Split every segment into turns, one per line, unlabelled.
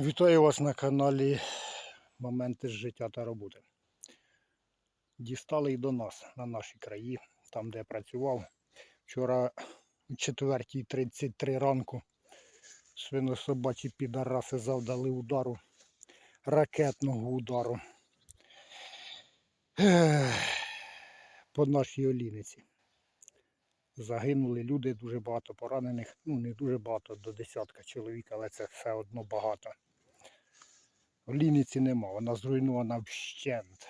Вітаю вас на каналі Моменти з життя та роботи. Дістали й до нас на наші краї, там де я працював. Вчора о 4.33 ранку свинособачі підараси завдали удару, ракетного удару по нашій оліниці. Загинули люди, дуже багато поранених. Ну, не дуже багато, до десятка чоловік, але це все одно багато. Олійниці нема, вона зруйнована вщент.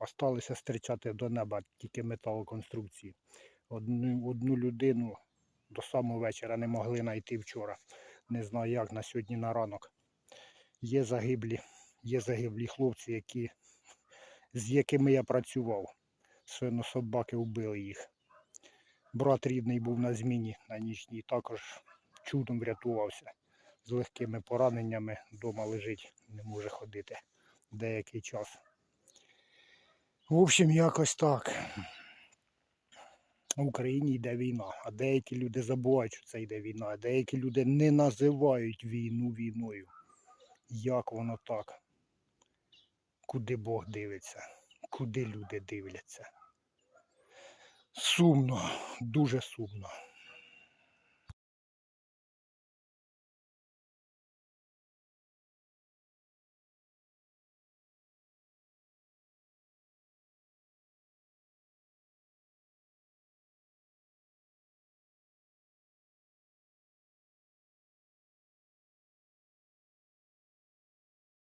Осталося стрічати до неба тільки металоконструкції. Одну, одну людину до самого вечора не могли знайти вчора. Не знаю як на сьогодні на ранок. Є загиблі, є загиблі хлопці, які, з якими я працював. Свинособаки вбили їх. Брат рідний був на зміні на нічній, також чудом врятувався. З легкими пораненнями вдома лежить, не може ходити деякий час. В общем, якось так. В Україні йде війна, а деякі люди забувають, що це йде війна, а деякі люди не називають війну війною. Як воно так? Куди Бог дивиться? Куди люди дивляться? Сумно, дуже сумно.